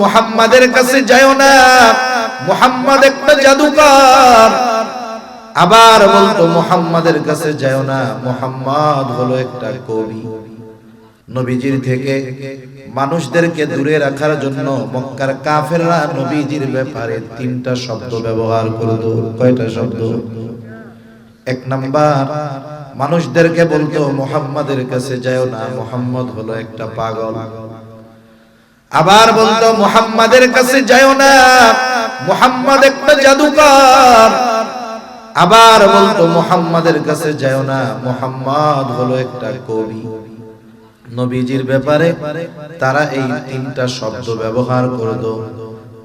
মুহাম্মাদের কাছে যাও না। মুহাম্মদ একটা জাদুকর। আবার বলতো, মুহাম্মাদের কাছে যাও না। মুহাম্মদ হলো একটা কবি। নবীজির থেকে মানুষদেরকে দূরে রাখার জন্য মক্কার কাফেররা নবীজির ব্যাপারে তিনটা শব্দ ব্যবহার করত। কয়টা শব্দ? এক নাম্বার, মানুষদেরকে বলতো, মোহাম্মদের কাছে যাও না। মোহাম্মদ হলো একটা পাগল। আবার বলতো, মোহাম্মদের কাছে যাও না, মোহাম্মদ একটা জাদুকর। আবার বলতো, মোহাম্মদের কাছে যাও না, মোহাম্মদ হলো একটা কবি। নবীজির ব্যাপারে তারা এই তিনটা শব্দ ব্যবহার করত।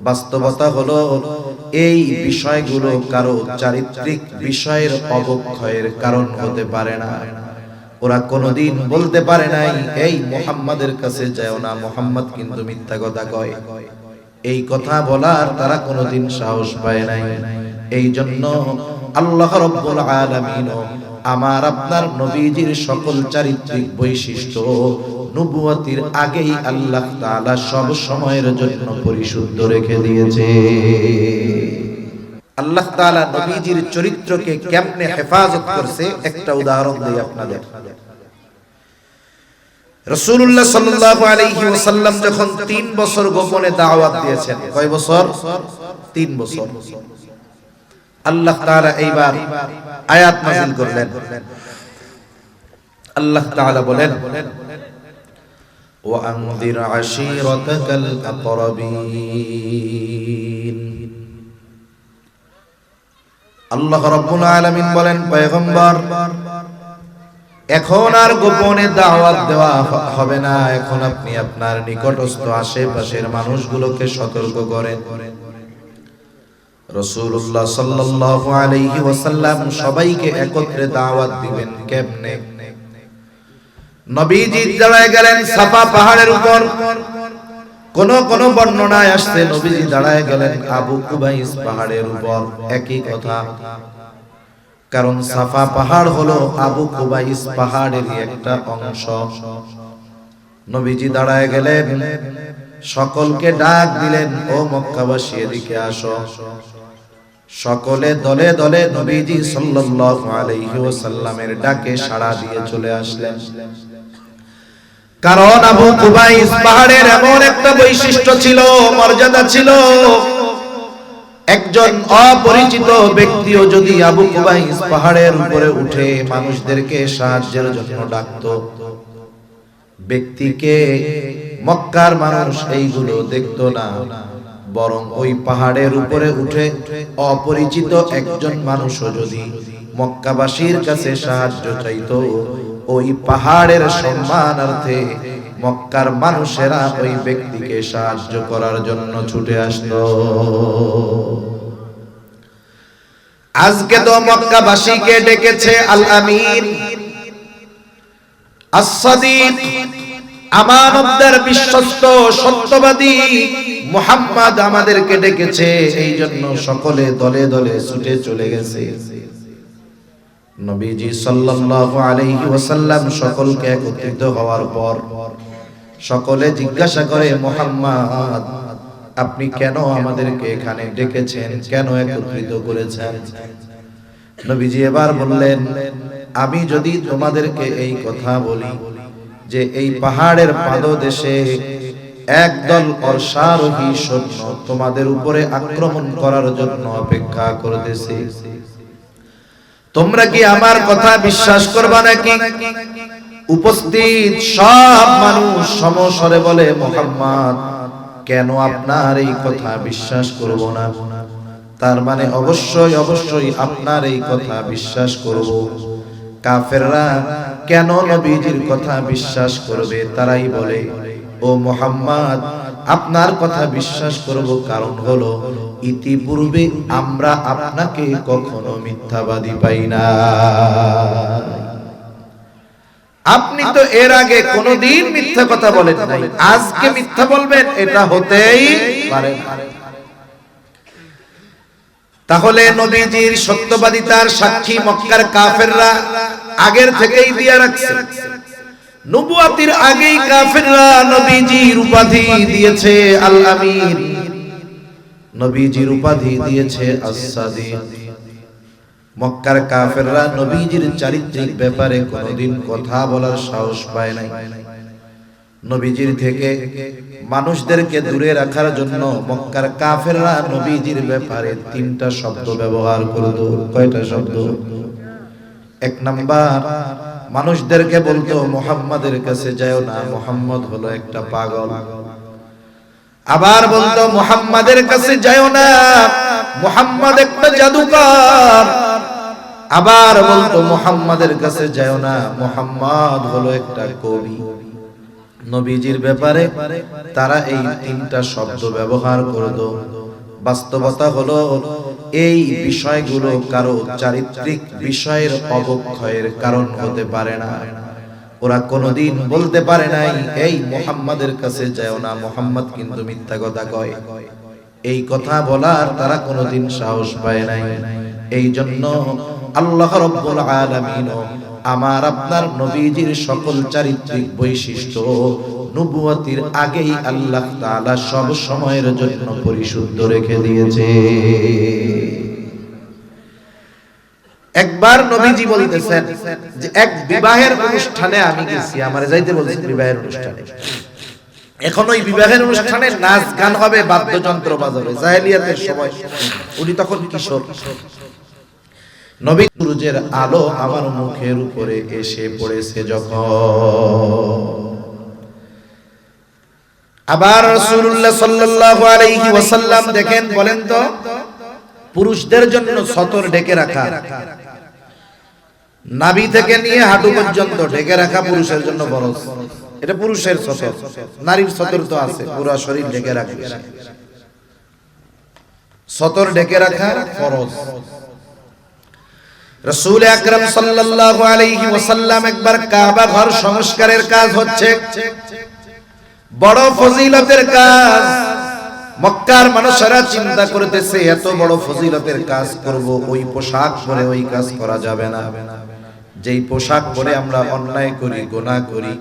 বাস্তবতা হলো, এই বিষয়গুলো কারও চারিত্রিক বিষয়ের অবক্ষয়ের কারণ হতে পারে না। ওরা কোনোদিন বলতে পারে নাই, এই মোহাম্মদের কাছে যাও না, মোহাম্মদ কিন্তু মিথ্যা কথা কয়। এই কথা বলার তারা কোনোদিন সাহস পায় নাই। এই জন্য আল্লাহ রব্বুল আলামিন আমার আপনার নবীজির সকল চারিত্রিক বৈশিষ্ট্য নবুয়তির আগেই আল্লাহ তাআলা সব সময়ের জন্য পরিশুদ্ধ রেখে দিয়েছে। আল্লাহ তালা নবীজির চরিত্রকে কেমনে হেফাজত করছে একটা উদাহরণ দিই আপনাদের। রসুল্লাহ সাল্লাহ আলহি ওসাল্লাম যখন তিন বছর গোপনে দাওয়াত দিয়েছেন, কয় বছর? তিন বছর। আল্লাহ তাআলা এইবার আয়াত নাযিল করলেন। আল্লাহ তাআলা বলেন, ওয়া আনযির আশীরাতাকাল আকরাবিন। আল্লাহ রাব্বুল আলামিন বলেন, পয়গম্বর, এখন আর গোপনে দাওয়াত দেওয়া হবে না। এখন আপনি আপনার নিকটস্থ আশেপাশের মানুষগুলোকে সতর্ক করেন। রাসূলুল্লাহ সাল্লাল্লাহু আলাইহি ওয়াসাল্লাম সবাইকে একত্রে দাওয়াত দিবেন। কেমনে? নবীজি দাঁড়ায় গেলেন, সাফা পাহাড়ের উপর। কোন কোন বর্ণনায় আসছে, নবীজি দাঁড়ায় গেলেন আবু কুবাইস পাহাড়ের উপর। একই কথা। কারণ সাফা পাহাড় হলো আবু কুবাইস পাহাড়েরই একটা অংশ। নবীজি দাঁড়ায় গেলেন, সকলকে ডাক দিলেন, ও মক্কাবাসী, এদিকে আসো। সকলে দলে দলে নবীজি সাল্লাল্লাহু আলাইহি ওয়াসাল্লামের ডাকে সাড়া দিয়ে চলে আসলেন। কারণ আবু কুবাইস পাহাড়ের এমন একটা বৈশিষ্ট্য ছিল, মর্যাদা ছিল। একজন অপরিচিত ব্যক্তিও যদি আবু কুবাইস পাহাড়ের উপরে উঠে মানুষদেরকে সাহায্যের জন্য ডাকতো, ব্যক্তিকে মক্কার মানুষ এইগুলো দেখতো না, বরং ওই পাহাড়ের উপরে উঠে অপরিচিত একজন মানুষও যদি মক্কাবাসীর কাছে সাহায্য চাইতো। ওই পাহাড়ের সম্মানার্থে মক্কার মানুষেরা ওই ব্যক্তিকে সাহায্য করার জন্য ছুটে আসতো। আজকে তো মক্কাবাসীকে ডেকেছে আল আমিন। আসাদিক আমানতদার বিশ্বস্ত, সত্যবাদী মুহাম্মদ আমাদেরকে ডেকেছে। এই জন্য সকলে দলে দলে ছুটে চলে গেছে। নবীজি সাল্লাল্লাহু আলাইহি ওয়াসাল্লাম সকলকে একত্রিত হওয়ার পর সকলে জিজ্ঞাসা করে, মুহাম্মদ, আপনি কেন আমাদেরকে এখানে ডেকেছেন? কেন একত্রিত করেছেন? নবীজি এবার বললেন, আমি যদি তোমাদেরকে এই কথা বলি যে এই পাহাড়ের পাদদেশে একদল অশ্বারোহী সৈন্য তোমাদের উপরে আক্রমণ করার জন্য অপেক্ষা করতেছে তোমরা কি আমার কথা বিশ্বাস করবা নাকি? উপস্থিত সব মানুষ সমস্বরে বলে মোহাম্মদ কেন আপনার এই কথা বিশ্বাস করব না? তার মানে অবশ্যই অবশ্যই আপনার এই কথা বিশ্বাস করব। কাফেররা কেন নবীজির কথা বিশ্বাস করবে? তারাই বলে ও মোহাম্মদ আপনার কথা বিশ্বাস করব কারণ হলো, ইতিপূর্বে আমরা আপনাকে কখনো মিথ্যাবাদী পাই না। আপনি তো এর আগে কোনোদিন মিথ্যা কথা বলেন নাই। আজকে মিথ্যা বলবেন, এটা হতেই পারে। তাহলে নবীজির সত্যবাদিতার সাক্ষী মক্কার কাফেররা আগের থেকেই দিয়ে রাখছে। নবুয়াতির আগেই কাফেররা নবীজির উপাধি দিয়েছে আল আমিন নবীজির উপাধি দিয়েছে আস-সাদিক। মক্কার কাফেররা নবীজির চারিত্রিক ব্যাপারে কোনোদিন কথা বলার সাহস পায় নাই। নবীজির থেকে মানুষদেরকে দূরে রাখার জন্য মক্কার কাফেররা নবীজির ব্যাপারে তিনটা শব্দ ব্যবহার করত। কয়টা শব্দ? এক নাম্বার মানুষদেরকে বলতো, মোহাম্মদের কাছে যাও না, মোহাম্মদ হলো একটা পাগল। আবার বলতো, মোহাম্মদের কাছে যাও না, মোহাম্মদ একটা জাদুকর। আবার বলতো, মোহাম্মদের কাছে যাও না, মোহাম্মদ হলো একটা কবি। নবীজির ব্যাপারে তারা এই তিনটা শব্দ ব্যবহার করত। বাস্তবতা হলো এই বিষয়গুলো কারও চারিত্রিক বিষয়ের অবক্ষয়ের কারণ হতে পারে না। ওরা কোনোদিন বলতে পারে নাই, এই মোহাম্মদের কাছে যাও না, মোহাম্মদ কিন্তু মিথ্যা কথা কয়। এই কথা বলার তারা কোনোদিন সাহস পায় নাই। এই জন্য আল্লাহ রব্বুল আলামিন আমার আপনার নবীজির সকল চারিত্রিক বৈশিষ্ট্য নবুয়তির আগেই আল্লাহ তাআলা সব সময়ের জন্য পরিশুদ্ধ রেখে দিয়েছে। একবার নবীজি বলতেছেন যে এক বিবাহের অনুষ্ঠানে আমি গেছি, আমার যাইতে বলছি বিবাহের অনুষ্ঠানে। এখন ওই বিবাহের অনুষ্ঠানে নাচ গান হবে, বাদ্যযন্ত্র বাজাবে, জাহেলিয়াতের সময়। উনি তখন কিশোর। নবী সূর্যের আলো আমার মুখের উপরে এসে পড়েছে যখন। আবার রাসূলুল্লাহ সাল্লাল্লাহু আলাইহি ওয়াসাল্লাম দেখেন, বলেন তো, পুরুষদের জন্য সতর ঢেকে রাখা। নাভি থেকে নিয়ে হাঁটু পর্যন্ত ঢেকে রাখা পুরুষের জন্য ফরজ। এটা পুরুষের সতর। নারীর সতর তো আছে, পুরো শরীর ঢেকে রাখবে। সতর ঢেকে রাখা ফরজ। রসুল আকরাম সাল্লাল্লাহু আলাইহি ওয়াসাল্লাম একবার কাবা ঘর সংস্কারের কাজ হচ্ছে। বড় ফজিলতের কাজ। মক্কার মানুষেরা চিন্তা করতেছে, এত বড় ফজিলতের কাজ করব, ওই পোশাক পরে ওই কাজ করা যাবে না। যেই পোশাক পরে আমরা অন্যায় করি গোনা করি,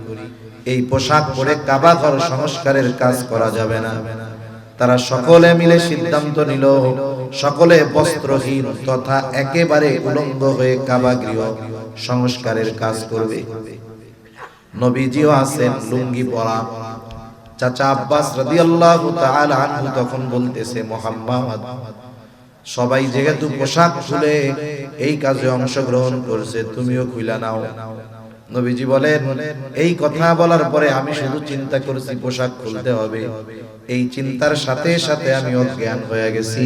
এই পোশাক পরে কাবা ঘর সংস্কারের কাজ করা যাবে না। তারা সকলে মিলে সিদ্ধান্ত নিল, সকলে বস্ত্রহীন তথা একেবারে উলঙ্গ হয়ে কাবা গৃহ সংস্কারের কাজ করবে। নবীজিও আছেন লুঙ্গি পরা চাচা আব্বাস রাদিয়াল্লাহু তাআলা আনহু তখন বলতেছে, মোহাম্মদ, সবাই যেহেতু পোশাক খুলে এই কাজে অংশগ্রহণ করছে, তুমিও খুইলা নাও। নবীজি বলেন, এই কথা বলার পরে আমি শুধু চিন্তা করেছি পোশাক খুলতে হবে। এই চিন্তার সাথে সাথে আমি অজ্ঞান হয়ে গেছি।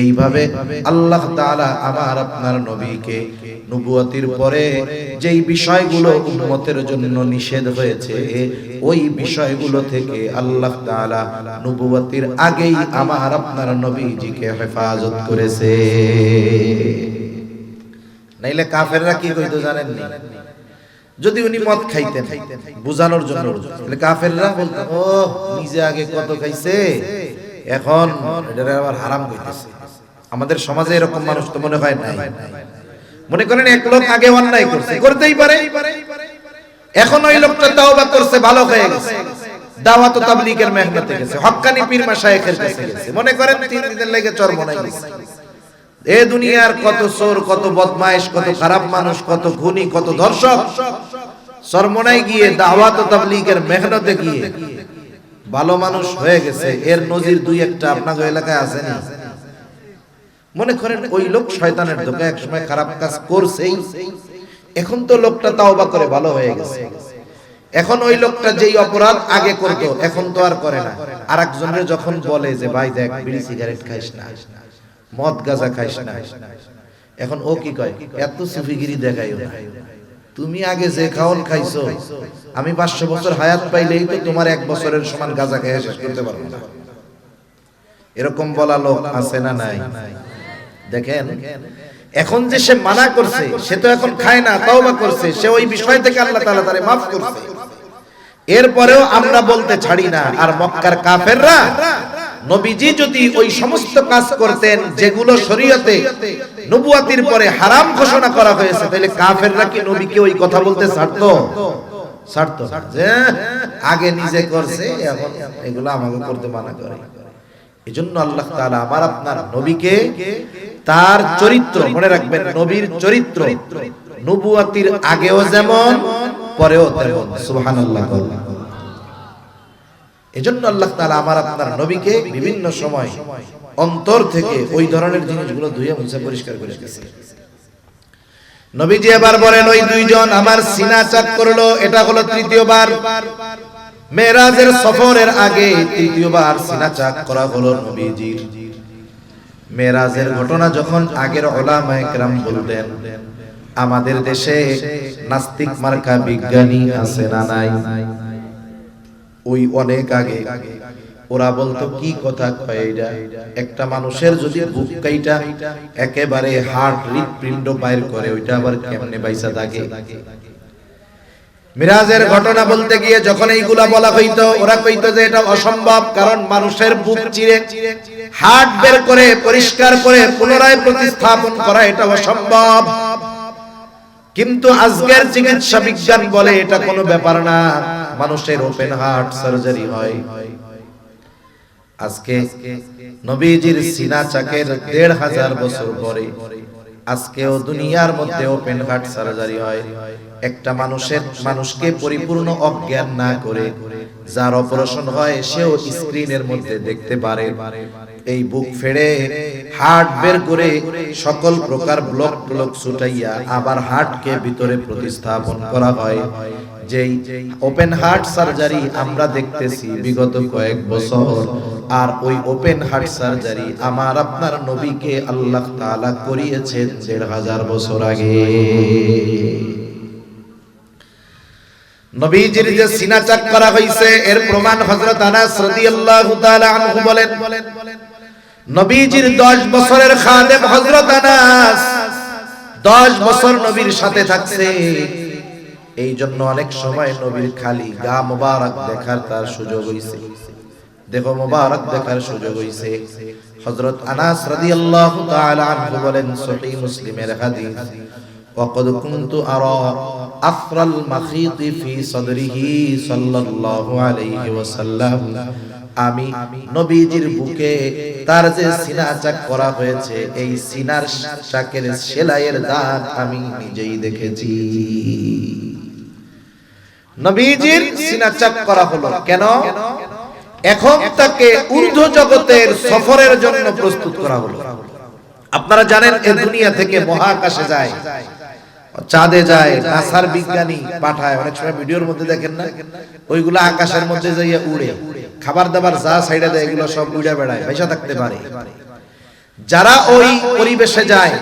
এইভাবে আল্লাহ তাআলা আমার আপনার নবীকে নবুয়তির পরে যেই বিষয়গুলো উম্মতের জন্য নিষেধ হয়েছে, ওই বিষয়গুলো থেকে আল্লাহ তাআলা নবুয়তির আগেই আমার আপনার নবীজিকে হেফাজত করেছে। নাইলে কাফেররা কি কইতো জানেন নি যদি উনি মদ খাইতেন, বুঝানোর জন্য। তাহলে কাফেররা বলতো ও নিজে আগে কত খাইছে? এখন এটা আবার হারাম কইতেছে। আমাদের সমাজে এরকম মানুষ তো মনে হয় নাই। মনে করেন এক লোক আগে অন্যায় করছে, করতেই পারে। এখন ওই লোকটা তাওবা করছে, ভালো হয়ে গেছে। দাওয়াত তাবলীগের মেহনতে গেছে, হক্কানি পীর গেছে। মনে করেন তিন দিনের লেগে গেছে। এ দুনিয়ার কত চোর, কত বদমাইশ কত খারাপ মানুষ, কত খুনি, কত ধর্ষক। সরমনাই গিয়ে, দাওয়াত তাবলীগের মেহনতে গিয়ে ভালো মানুষ হয়ে গেছে। এর নজির দুই একটা আপনাদের এলাকায় আছে না মনে করেন ওই লোক শয়তানের ধোকা এক সময় খারাপ কাজ করছেই। এখন তো লোকটা তাওবা করে, ভালো হয়ে গেছে। এখন ওই লোকটা যেই অপরাধ আগে করতো, এখন তো আর করে না। আর একজনের যখন বলে যে, ভাই দেখ, বিড়ি সিগারেট খাইস না, মদ গাঁজা খাইস না। এখন ও কি কয়, এত সুফিগিরি দেখাইও না। তুমি আগে যে খাওন খাইছো, আমি পাঁচশো বছর হায়াত পাইলেই তো তোমার এক বছরের সমান গাঁজা খাইয়া শেষ করতে পারব না। এরকম বলা লোক আছে না নাই? দেখেন, এখন যে সে মানা করছে, সে তো এখন খায় না, তওবা করছে, সে ওই বিষয় থেকে আল্লাহ তাআলা তারে maaf করছে। এরপরেও আমরা বলতে ছাড়ি না, আর মক্কার কাফেররা, নবীজি যদি ওই সমস্ত কাজ করতেন, যেগুলো শরীয়তে নবুয়াতির পরে হারাম ঘোষণা করা হয়েছে, তাহলে কাফেররা কি নবীকে ওই কথা বলতে ছাড়তো? ছাড়তো যে, আগে নিজে করছে, এখন এগুলো আমাকে করতে মানা করে। এই জন্য আল্লাহ তাআলা আমার আপনার নবীকে তার চরিত্র, মনে রাখবেন, নবীর চরিত্র, নবুয়াতির আগেও যেমন, পরেও তেমন, সুবহানাল্লাহ এজন্য আল্লাহ তাআলা আমার আপনার নবীকে বিভিন্ন সময় অন্তর থেকে ওই ধরনের জিনিসগুলো ধুয়ে মুছে পরিষ্কার করে গেছে নবীজি এবার বলেন, ওই দুইজন আমার সিনা চাক করল, এটা হলো তৃতীয়বার। মেরাজের সফরের আগে তৃতীয়বার সিনা চাক করা হলো নবীজির। মেরাজের ঘটনা যখন আগের ওলামা একরাম বলতেন, আমাদের দেশে নাস্তিক মার্কা বিজ্ঞানী আছে না নাই? ওই অনেক আগে ওরা বলতো, কি কথা একটা মানুষের যদি একেবারে হার্ট হৃদপিণ্ড বাইর করে, ওইটা আবার কেমনে বাইসা থাকে মিরাজের ঘটনা বলতে গিয়ে যখন এইগুলা বলা হইতো, ওরা কইতো যে এটা অসম্ভব, কারণ মানুষের বুক চিরে হার্ট বের করে, পরিষ্কার করে, পুনরায় প্রতিস্থাপন করা এটা অসম্ভব। কিন্তু আজকের চিকিৎসা বিজ্ঞান বলে এটা কোনো ব্যাপার না, মানুষের ওপেন হার্ট সার্জারি হয়। আজকে নবীজির সিনা চাকের দেড় হাজার বছর পরে, আজকেও দুনিয়ার মধ্যে ওপেন হার্ট সার্জারি হয়। একটা মানুষের মানুষকে পরিপূর্ণ অজ্ঞান না করে, যার অপারেশন হয় সেও স্ক্রিনের মধ্যে দেখতে পারে। এই বুক ফেড়ে, হার্ট বের করে সকল প্রকার ব্লক ব্লক ছুটাইয়া আবার হার্টকে ভিতরে প্রতিস্থাপন করা হয়। যেই ওপেন হার্ট সার্জারি আমরা দেখতেছি বিগত কয়েক বছর, আর ওই ওপেন হার্ট সার্জারি আমার আপনার নবীকে আল্লাহ তাআলা করিয়েছেন দেড় হাজার বছর আগে। নবীজির যে সিনা চাক করা হয়েছে এর প্রমাণ হযরত আনাস রাদিয়াল্লাহু তাআলা আনহু বলেন। নবীজির 10 বছরের খাদেম হযরত আনাস 10 বছর নবীর সাথে থাকছে। এই জন্য অনেক সময় নবীর খালি গা মোবারক দেখার তার সুযোগ হইছে। দেখো, মোবারক দেখার সুযোগ হইছে। হযরত আনাস রাদিয়াল্লাহু তাআলা আনহু বলেন, সহিহ মুসলিমের হাদিস। وقد كنت أرى أثر المخيط في صدره صلى الله عليه وسلم আমি নবীজির বুকে তার যে সিনা চাক করা হয়েছে এই সিনার চাকের সেলাইয়ের দাগ আমি নিজেই দেখেছি নবীজির সিনা চাক করা হলো কেন এখন তাকে ঊর্ধ্ব জগতের সফরের জন্য প্রস্তুত করা হলো আপনারা জানেন এই দুনিয়া থেকে মহাকাশে যায় চাঁদে যায় নাসার বিজ্ঞানী পাঠায়। অনেক সময় ভিডিওর মধ্যে দেখেন না? ওইগুলো আকাশের মধ্যে যাইয়া উড়ে। খাবার দাবার যা সাইডে দেয়, এগুলো সব উড়ে বেড়ায়, পয়সা থাকতে পারে। যারা ওই পরিবেশে যায়,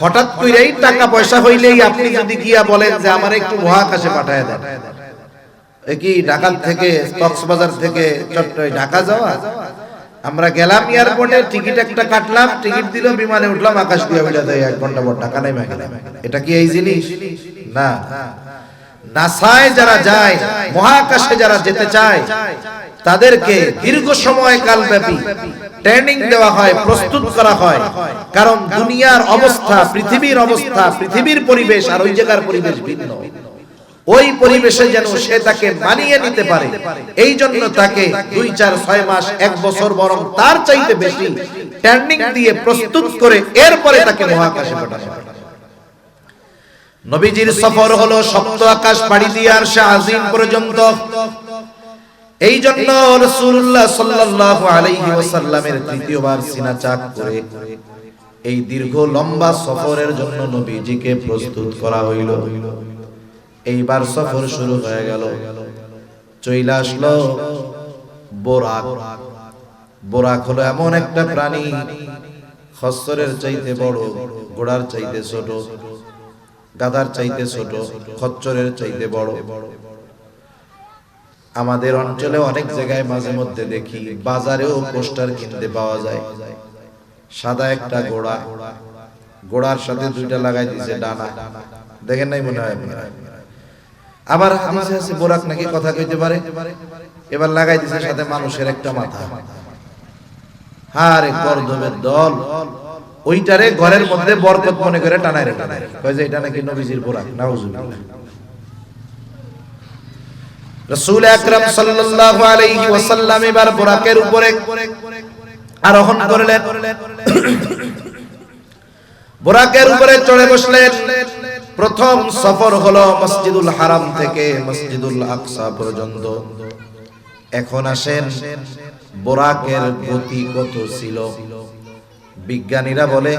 হঠাৎ কইরাই টাকা পয়সা হইলেই আপনি যদি গিয়া বলেন যে আমার একটু মহাকাশে পাঠায় দেন। কি ঢাকা থেকে, কক্সবাজার থেকে, চট্টগ্রাম, ঢাকা যাওয়া? আমরা গেলাম এয়ারপোর্টে, টিকিট একটা কাটলাম, টিকিট দিল, বিমানে উঠলাম, আকাশ দিয়ে উড়ে দেয়, এক ঘণ্টা পর টাকা নেই গেলাম এটা কি এই জিনিস? না। নাসায় যারা যায়, মহাকাশে যারা যেতে চায়, তাদেরকে দীর্ঘ সময় কাল ব্যাপী ট্রেনিং দেওয়া হয়, প্রস্তুত করা হয়। কারণ দুনিয়ার অবস্থা, পৃথিবীর অবস্থা, পৃথিবীর পরিবেশ আর ওই জায়গার পরিবেশ ভিন্ন। ওই পরিবেশে যেন সে তাকে মানিয়ে নিতে পারে। এই জন্য তাকে দুই, চার, ছয় মাস, এক বছর বরং তার চাইতে বেশি ট্রেনিং দিয়ে প্রস্তুত করে এরপরে তাকে মহাকাশে হয়। নবীজির সফর হলো সপ্ত আকাশ পাড়ি দিয়ে আর সে আজিম পর্যন্ত। এই জন্য তৃতীয়বার সিনা চাক করে এই দীর্ঘ লম্বা সফরের জন্য নবীজিকে প্রস্তুত করা হইল। এইবার সফর শুরু হয়ে গেল। চইলা আসলো বোরাক। বোরাক হলো এমন একটা প্রাণী, খচ্চরের চাইতে বড়, ঘোড়ার চাইতে ছোট গাদার চাইতে ছোট, খচ্চরের চাইতে বড়। আমাদের অঞ্চলে অনেক জায়গায় মাঝে মধ্যে দেখি, বাজারেও পোস্টার কিনতে পাওয়া যায়। সাদা একটা ঘোড়া, ঘোড়ার সাথে দুইটা লাগাই দিছে ডানা। দেখেন নাই মনে হয় হয় আবার হাদিসে আছে, বোরাক নাকি কথা কইতে পারে? এবার লাগাই দিছে সাথে মানুষের একটা মাথা। হারে করদমের দল। ওইটারে ঘরের মধ্যে বরকত মনে করে টানায় রে কয় যে, এটা নাকি নবীজির বোরাক, নাউজুবিল্লাহ। রসুল আকরাম সাল্লাল্লাহু আলাইহি ওয়াসাল্লাম এবার বোরাকের উপরে আরোহণ করলেন। বোরাকের উপরে চড়ে বসলেন। প্রথম সফর হলো মসজিদুল হারাম থেকে মসজিদুল আকসা পর্যন্ত। এখন আসেন বোরাকের গতি কত ছিল? বিজ্ঞানীরা বলে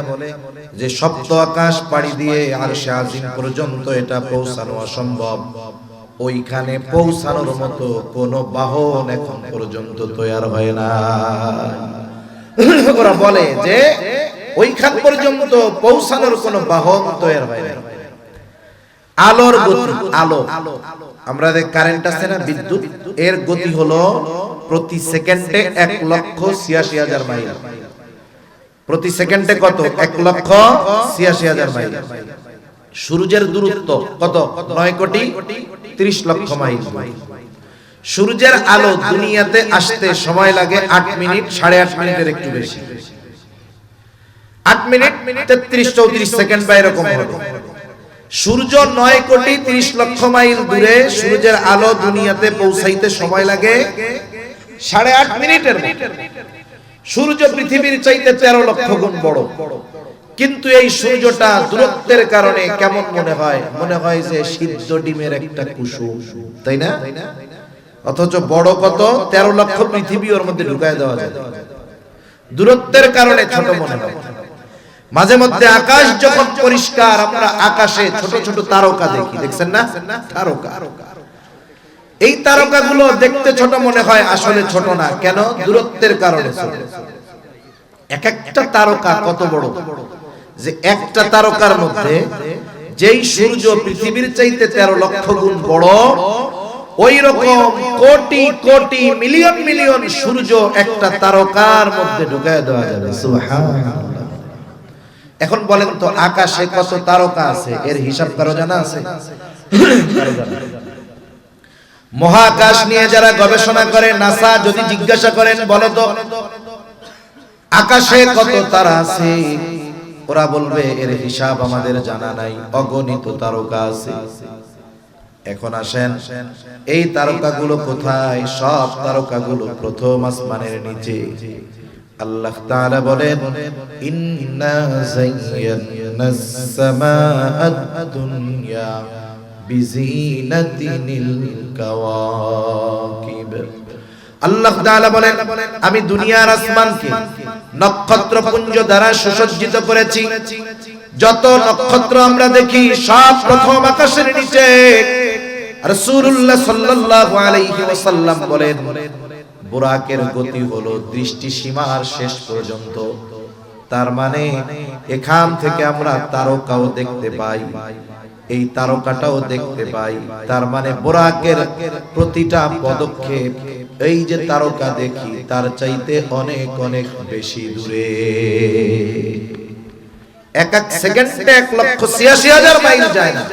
যে সপ্ত আকাশ পাড়ি দিয়ে আর আজিম পর্যন্ত এটা পৌঁছানো অসম্ভব। ওইখানে পৌঁছানোর মতো কোনো বাহন এখন পর্যন্ত তৈরি হয় না। ওরা বলে যে ওইখান পর্যন্ত পৌঁছানোর কোনো বাহন তৈরি হয় না আলোর গতি আলো। আমরা যে কারেন্ট আছে না? বিদ্যুৎ। এর গতি হলো প্রতি সেকেন্ডে এক লক্ষ ছিয়াশি হাজার মাইল। প্রতি সেকেন্ডে কত? এক লক্ষ ছিয়াশি হাজার মাইল। সূর্যের দূরত্ব কত? নয় কোটি ত্রিশ লক্ষ মাইল। সূর্যের আলো দুনিয়াতে আসতে সময় লাগে আট মিনিট সাড়ে আট মিনিটের একটু বেশি। আট মিনিট তেত্রিশ চৌত্রিশ সেকেন্ড বা এরকম হবে। সূর্য নয় কোটি ত্রিশ লক্ষ মাইল দূরে সূর্যের আলো দুনিয়াতে পৌঁছাইতে সময় লাগে। সাড়ে আট মিনিটের সূর্য পৃথিবীর চাইতে তেরো লক্ষ গুণ বড়। কিন্তু এই সূর্যটা দূরত্বের কারণে কেমন মনে হয়? মনে হয় যে সিদ্ধ ডিমের একটা কুসুম। তাই না? অথচ বড় কত? তেরো লক্ষ পৃথিবী ওর মধ্যে ঢুকায় দেওয়া যায়। দূরত্বের কারণে ছোট মনে হয়। মাঝে মধ্যে আকাশ যখন পরিষ্কার, আমরা আকাশে ছোট ছোট তারকা দেখি, দেখছেন না? তারকা। এই তারকাগুলো দেখতে ছোট মনে হয়, আসলে ছোট না। কেন? দূরত্বের কারণে এক একটা তারকা কত বড়? যে একটা তারকার মধ্যে যেই সূর্য পৃথিবীর চাইতে তেরো লক্ষ গুণ বড়, ওই রকম কোটি কোটি মিলিয়ন মিলিয়ন সূর্য একটা তারকার মধ্যে ঢুকায় দেওয়া যাবে। সুবহানাল্লাহ। এখন বলেন তো আকাশে কত তারকা আছে? এর হিসাব কারও জানা আছে। মহাকাশ নিয়ে যারা গবেষণা করে, নাসা যদি জিজ্ঞাসা করেন, বলো তো আকাশে কত তারা আছে? ওরা বলবে, এর হিসাব আমাদের জানা নাই, অগণিত তারকা আছে। এখন আসেন, এই তারকাগুলো কোথায়? সব তারকাগুলো প্রথম আসমানের নিচে। আল্লাহ তাআলা বলেন, ইন্না যায়্যানাস সামাআদ দুনিয়া বিজিনাতিনিল কাওয়াকিব। আল্লাহ তাআলা বলেন, আমি দুনিয়ার আসমানকে নক্ষত্রপুঞ্জ দ্বারা সুসজ্জিত করেছি। যত নক্ষত্র আমরা দেখি, সব প্রথম আকাশের নিচে। রাসূলুল্লাহ সাল্লাল্লাহু আলাইহি ওয়াসাল্লাম বলেন বুরাকের গতি হলো দৃষ্টি সীমার শেষ পর্যন্ত। তার মানে এখান থেকে আমরা তারকাও দেখতে পাই। এই তারকাটাও দেখতে পাই। তার মানে বোরাকের প্রতিটা পদক্ষেপ, এই যে তারকা দেখি, তার চাইতে অনেক অনেক বেশি দূরে। এক এক সেকেন্ডে এক লক্ষ ছিয়াশি হাজার মাইল যায় না।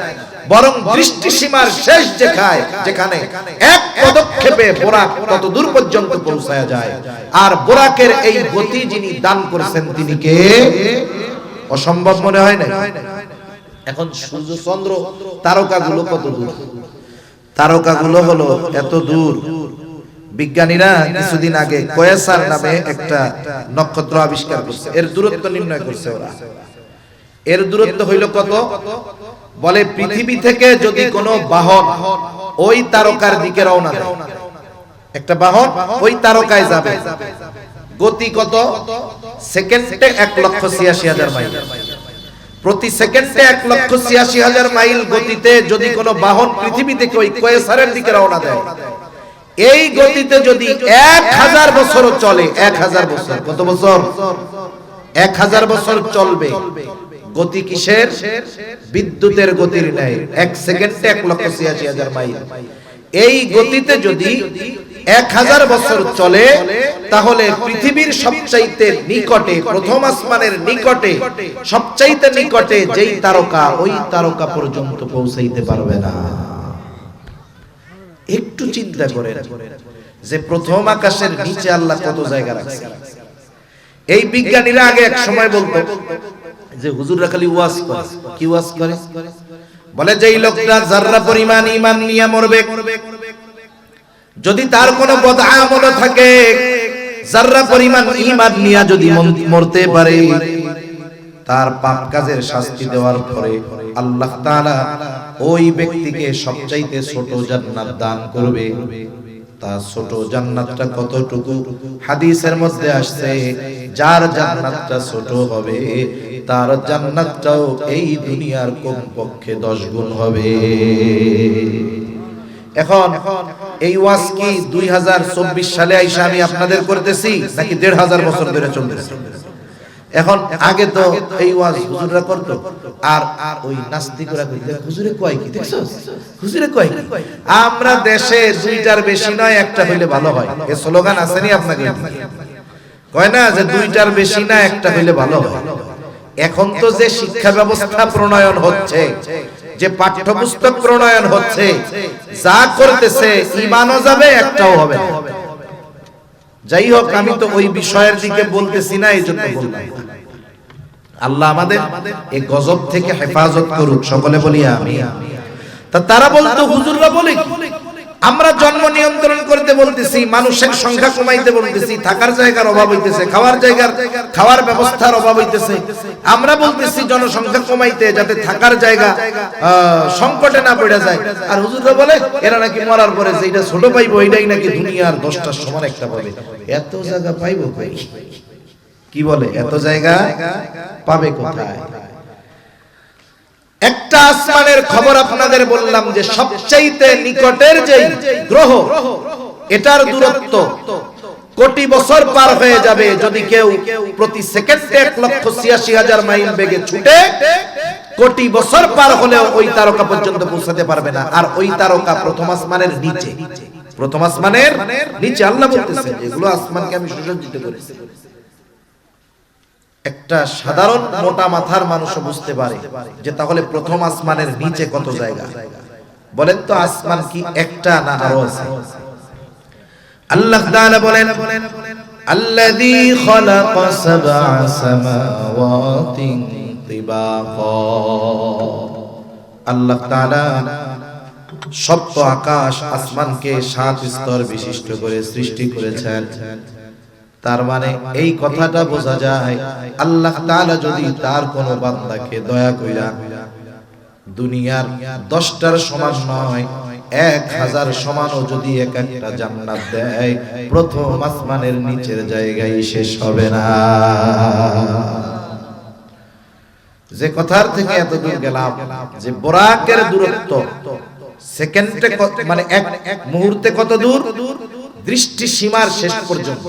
বরং দৃষ্টি সীমার শেষ যেখায় যেখানে এক পদক্ষেপে বোরাক তত দূর পর্যন্ত পৌঁছায় যায়। আর বোরাকের এই গতি যিনি দান করেছেন তিনি কে? অসম্ভব মনে হয় না এখন সূর্য চন্দ্র তারকাগুলো কত দূর? তারকাগুলো হলো এত দূর। বিজ্ঞানীরা কিছুদিন আগে কয়েসার নামে একটা নক্ষত্র আবিষ্কার করছে। এর দূরত্ব নির্ণয় করছে ওরা। এর দূরত্ব হইল কত? বলে পৃথিবী থেকে যদি কোনো বাহন ওই তারকার দিকে রওনা দেয়। একটা বাহন ওই তারকায় যাবে। গতি কত? সেকেন্ডে এক লক্ষ ছিয়াশি হাজার মাইল। প্রতি সেকেন্ডে এক লক্ষ ছিয়াশি হাজার মাইল গতিতে যদি কোনো বাহন পৃথিবী থেকে ওই কয়েসারের দিকে রওনা দেয়। এই গতিতে যদি এক হাজার বছর চলে এক হাজার বছর। কত বছর? এক হাজার বছর চলবে। গতি কিসের? বিদ্যুতের গতির ন্যায়। এক সেকেন্ডে এক লক্ষ ছিয়াশি হাজার মাইল। এই গতিতে যদি এক হাজার বছর চলে, তাহলে পৃথিবীর সবচাইতে নিকটে, প্রথম আসমানের নিকটে, সবচাইতে নিকটে যেই তারকা, ওই তারকা পর্যন্ত পৌঁছাইতে পারবে না। একটু চিন্তা করেন যে প্রথম আকাশের নিচে আল্লাহ কত জায়গা রাখছে। এই বিজ্ঞানীরা আগে এক সময় বলতো যে হুজুররা খালি ওয়াজ করে। কি ওয়াজ করে? বলে যে এই লোকটা যাররা পরিমাণ ঈমান নিয়ে মরবে, যদি তার কোনো বদ আমল থাকে, যাররা পরিমাণ ঈমান নিয়ে যদি মরতে পারে, তার পাপ কাজের শাস্তি দেওয়ার পরে আল্লাহ তাআলা ওই ব্যক্তিকে সবচাইতে ছোট জান্নাত দান করবে। তার ছোট জান্নাতটা কতটুকু? হাদিসের মধ্যে আসছে, যার জান্নাতটা ছোট হবে, তার জান্নাতটাও এই দুনিয়ার কমপক্ষে দশ গুণ হবে। এখন এই ওয়াজ কি দুই হাজার চব্বিশ সালে আইসা আমি আপনাদের করতেছি, নাকি দেড় হাজার বছর ধরে চলতেছে? এখন আগে তো এই ওয়াজ হুজুররা করতো। আর আর ওই নাস্তিকরা কইতে হুজুরে কয় কি দেখছ? হুজুরে কয় কি? আমরা দেশে দুইটার বেশি নয় একটা হইলে ভালো হয়। এ স্লোগান আসেনি আপনাকে কয় না যে দুইটার বেশি না একটা হইলে ভালো হয়। এখন তো যে শিক্ষা ব্যবস্থা প্রণয়ন হচ্ছে যে পাঠ্যপুস্তক প্রণয়ন হচ্ছে যা করতেছে ইমানও যাবে একটাও হবে। না যাই হোক আমি তো ওই বিষয়ের দিকে বলতেছি না এই জন্য বললাম। আল্লাহ আমাদের এই গজব থেকে হেফাজত করুক সকলে বলি আমি তা তারা বলতো হুজুররা বলে কি? আমরা জন্ম নিয়ন্ত্রণ করতে বলতেছি, মানুষের সংখ্যা কমাইতে বলতেছি, থাকার জায়গার অভাব হইতেছে, খাওয়ার জায়গার, খাওয়ার ব্যবস্থার অভাব হইতেছে। আমরা বলতেছি, জনসংখ্যা কমাইতে যাতে থাকার জায়গা সংকটে না পড়ে যায়। আর হুজুররা বলে, এরা নাকি মরার পরে যেটা ছোট পাইবো, এটাই নাকি দুনিয়ার দশটার সমান একটা পাবে। এত জায়গা পাইবো কি বলে? এত জায়গা পাবে কোথায়? একটা আসমানের খবর আপনাদের বললাম যে সবচাইতে নিকটের যে গ্রহ, এটার দূরত্ব কোটি বছর পার হয়ে যাবে যদি কেউ প্রতি সেকেন্ডে এক লক্ষ ছিয়াশি হাজার মাইল বেগে ছুটে কোটি বছর পার হলেও ওই তারকা পর্যন্ত পৌঁছাতে পারবে না। আর ওই তারকা প্রথম আসমানের নিচে, প্রথম আসমানের নিচে, আল্লাহ বলতেছে, এগুলো আসমানকে আমি সুসজ্জিত করেছি। একটা সাধারণ মোটা মাথার মানুষ বুঝতে পারে যে তাহলে প্রথম আসমানের নিচে কত জায়গা? বলেন তো আসমান কি একটা না আরও আছে? আল্লাহ তাআলা বলেন, আল্লাযী খালাকা সাবআ সামাওয়াতিন তিবাকা। আল্লাহ তাআলা সপ্ত আকাশ আসমানকে সাত স্তর বিশিষ্ট করে সৃষ্টি করেছেন। তার মানে এই কথাটা বোঝা যায়, আল্লাহ তাআলা যদি তার কোন বান্দাকে দয়া কইরা দুনিয়ার দশটার সমান নয়, এক হাজার সমানও যদি এক একটা জান্নাত দেয়, প্রথম আসমানের নিচের জায়গায় শেষ হবে না। যে কথার থেকে এত দূর গেলাম, যে বোরাকের দূরত্ব, সেকেন্ডে মানে এক মুহূর্তে কত দূর? দৃষ্টি সীমার শেষ পর্যন্ত।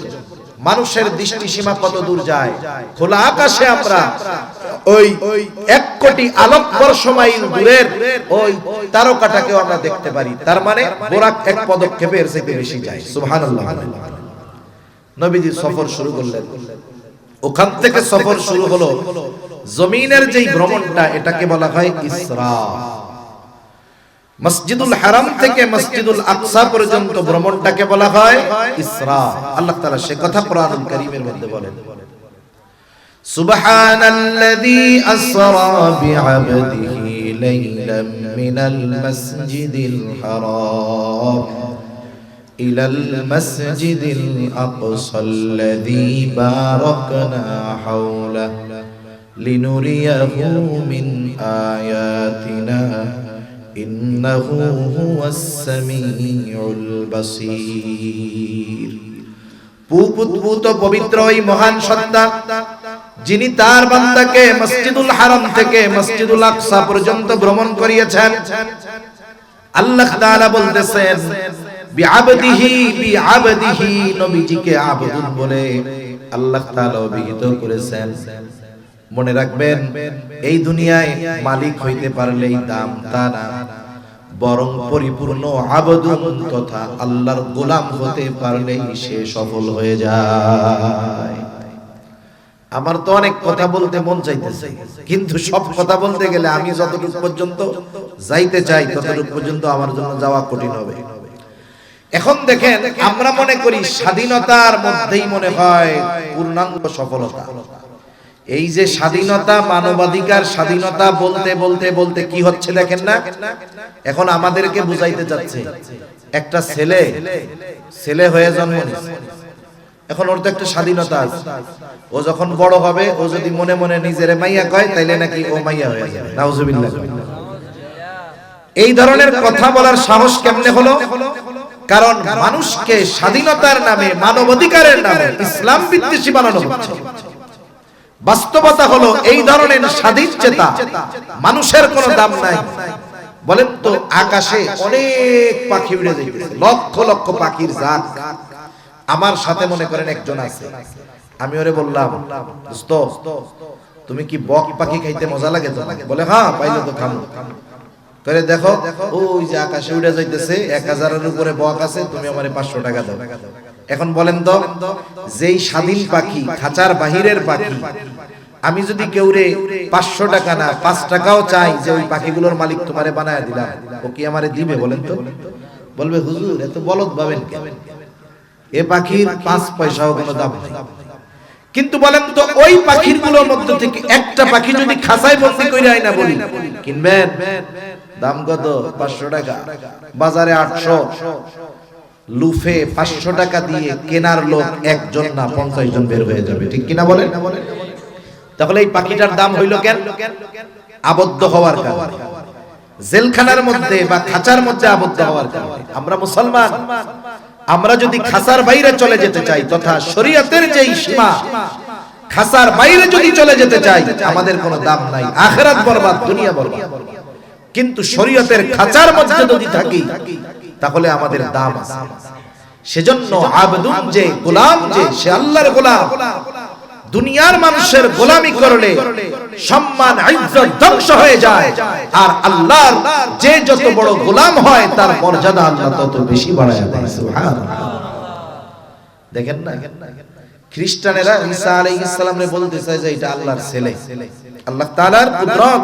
মানুষের দৃষ্টি সীমা কত দূর যায়? খোলা আকাশে আমরা ওই এক কোটি আলোক বর্ষ মাইল দূরের ওই তারকাটাকেও আমরা দেখতে পারি। তার মানে বোরাক এক পদক্ষেপের থেকে বেশি যায়। সুবহানাল্লাহ। নবীজি সফর শুরু করলেন। ওখান থেকে সফর শুরু হলো জমিনের যেই ভ্রমণটা এটাকে বলা হয় ইসরা মসজিদুল হারাম থেকে মসজিদুল আকসা পর্যন্ত ভ্রমণটাকে বলা হয় ইসরা আল্লাহ তাআলা সে কথা কোরআনুল কারীমের মধ্যে বলেন সুবহানাল্লাযী আসরা বিআবদিহি লাইলাম মিনাল মাসজিদিল হারাম إلى المسجد الأقصى الذي باركنا حوله لنريه من آياتنا إنه هو السميع البصير পুপুত পবিত্র ওই মহান সত্তা যিনি তার বান্দাকে মসজিদুল হারাম থেকে মসজিদুল আকসা পর্যন্ত ভ্রমণ করিয়েছেন আল্লাহ তাআলা বলতেছেন বিআবদিহি বিআবদিহি নবীজিকে আবদুন বলে আল্লাহ তাআলা অভিহিত করেছেন মনে রাখবেন, এই দুনিয়ায় মালিক হইতে পারলেই দাম তা না। বরং পরিপূর্ণ আবদুন তথা আল্লাহর গোলাম হতে পারলেই সে সফল হয়ে যায়। আমার তো অনেক কথা বলতে মন চাইতেছে, কিন্তু সব কথা বলতে গেলে আমি যতটুকু পর্যন্ত যাইতে চাই, ততটুকু পর্যন্ত আমার জন্য যাওয়া কঠিন হবে। এখন দেখেন, আমরা মনে করি স্বাধীনতার মধ্যেই মনে হয় পূর্ণাঙ্গ সফলতা। এই যে স্বাধীনতা, মানবাধিকার, স্বাধীনতা বলতে বলতে বলতে কি হচ্ছে দেখেন না? এখন আমাদেরকে বুঝাইতে যাচ্ছে, একটা ছেলে ছেলে হয়ে জন্ম এখন ওর তো একটা স্বাধীনতা আছে। ও যখন বড় হবে, ও যদি মনে মনে নিজের মাইয়া কয়, তাইলে নাকি ও মাইয়া হয়ে যাবে। নাউজুবিল্লাহ। এই ধরনের কথা বলার সাহস কেমনে হলো? কারণ মানুষকে স্বাধীনতার নামে, মানবাধিকারের নামে ইসলাম বিদ্বেষী বানানো হচ্ছে। বাস্তবতা হলো এই ধরনের স্বাধীন চেতা। মানুষের কোনো দাম নাই। বলেন তো আকাশে অনেক পাখি উড়ে যাইতেছে লক্ষ লক্ষ পাখির জাত। আমার সাথে মনে করেন একজন আছে। আমি ওরে বললাম তুমি কি বক পাখি খাইতে মজা লাগে তো বলে হ্যাঁ পাইলে তো খামো। করে দেখো ওই যে আকাশে উড়ে যাইতেছে এক হাজারের উপরে বক আছে তুমি আমারে পাঁচশো টাকা দাও। এখন বলেন তো, যেই স্বাধীন পাখি, খাঁচার বাহিরের পাখি, আমি যদি কেউরে পাঁচশো টাকা না, পাঁচ টাকাও চাই যে ওই পাখিগুলোর মালিক তোমারে বানায় দিলাম, ও কি আমারে দিবে বলেন তো? বলবে, হুজুর, এত বলদ কেন? এ পাখির পাঁচ পয়সাও কোনো দাম নেই। কিন্তু বলেন তো, ওই পাখিরগুলোর মধ্যে থেকে একটা পাখি যদি খাসায় বন্দি করে আয় না বলি, কিনবেন? দাম কত? পাঁচশো টাকা। বাজারে আটশো। লুফে পাঁচশো টাকা দিয়ে কেনার লোক একজন না, পঞ্চাশ জন বের হয়ে যাবে। ঠিক কিনা বলেন? তাহলে এই পাখিটার দাম হইল কেন? আবদ্ধ হওয়ার কারণে। জেলখানার মধ্যে বা খাঁচার মধ্যে আবদ্ধ হওয়ার কারণে। আমরা মুসলমান। আমরা যদি খাসার বাইরে চলে যেতে চাই, তথা শরীয়তের যেই সীমা খাসার বাইরে যদি চলে যেতে চাই, আমাদের কোনো দাম নাই। আখেরাত বরবাদ, দুনিয়া বরবাদ। কিন্তু শরীয়তের খাঁচার মধ্যে যদি থাকি তাহলে আমাদের দাম আছে। সেজন্য আবদুন যে গোলাম যে সে আল্লাহর গোলাম। দুনিয়ার মানুষের গোলামি করলে সম্মান ইজ্জত ধ্বংস হয়ে যায়। আর আল্লাহর যে যত বড় গোলাম হয় তার মর্যাদা আল্লাহ তত বেশি বাড়ায় দেয়। সুবহানাল্লাহ। দেখেন না? খ্রিস্টানেরা ঈসা আলাইহিস সালামরে বলতে চায় যে এটা আল্লাহর ছেলে। আল্লাহ তাআলার কুদরত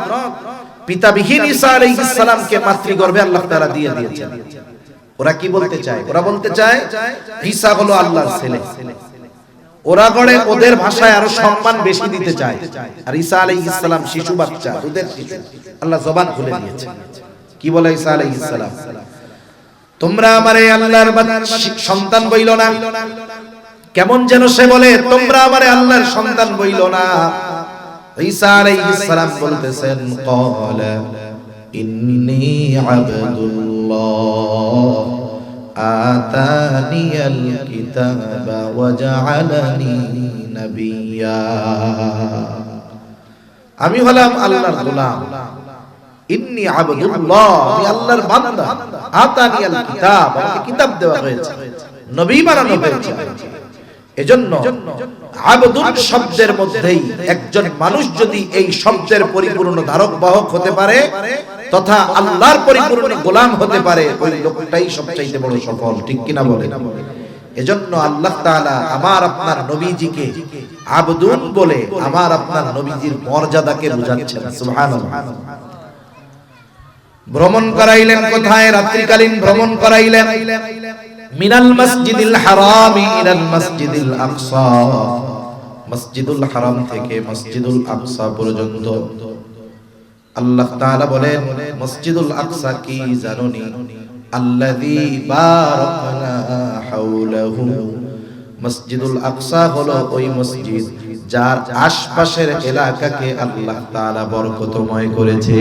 পিতাবিহীন ঈসা আলাইহিস সালামকে মাতৃগর্ভে আল্লাহ তাআলা দিয়ে দিয়েছেন। ওরা কি বলতে চায়? ওরা বলতে চায় ঈসা হলো আল্লাহর ছেলে। ওরা গড়ে ওদের ভাষায় আরও সম্মান বেশি দিতে চায়। আর ঈসা আলাইহিস সালাম শিশু বাচ্চা ওদের শিশু। আল্লাহ জবান খুলে দিয়েছে। কি বলে ঈসা আলাইহিস সালাম? তোমরা আমারে আল্লাহর সন্তান বইল না। কেমন যেন সে বলে তোমরা আমারে আল্লাহর সন্তান বইল না। ঈসা আলাইহিস সালাম বলতেছেন ক্বালা ইন্নী আবদুল্লাহ আতানিয়াল কিতাবা ওয়াজআলানি নাবিয়্যা আমি হলাম আল্লাহর গোলাম। ইন্নি আবদুল্লাহ, আমি আল্লাহর বান্দা। আতানিয়াল কিতাব, আমাকে কিতাব দেওয়া হয়েছে। নবী বানানো হয়েছে। এজন্য আবদুল শব্দের মধ্যেই একজন মানুষ যদি এই শব্দের পরিপূর্ণ ধারক বাহক হতে পারে তথা আল্লাহর পরিপূর্ণ গোলাম হতে পারে ওই লোকটাই সবচাইতে বড় সফল, ঠিক কিনা বলে? এজন্য আল্লাহ তাআলা আমার আপনার নবীজিকে আবদুন বলে আমার আপনার নবীজির মর্যাদাকে বুঝাচ্ছেন, সুবহানাল্লাহ। ভ্রমণ করাইলেন কোথায়? রাত্রিকালীন ভ্রমণ করাইলেন মিনাল মসজিদিল হারাম ইলাল মসজিদিল আকসা। মসজিদুল হারাম থেকে মসজিদুল আকসা পর্যন্ত। আল্লাহ তাআলা বলেন, মসজিদুল আকসা কি জানোনি? আল্লাযী বারাকনা হাওলাহু। মসজিদুল আকসা হলো ওই মসজিদ যার আশপাশের এলাকাকে আল্লাহ তাআলা বরকতময় করেছে।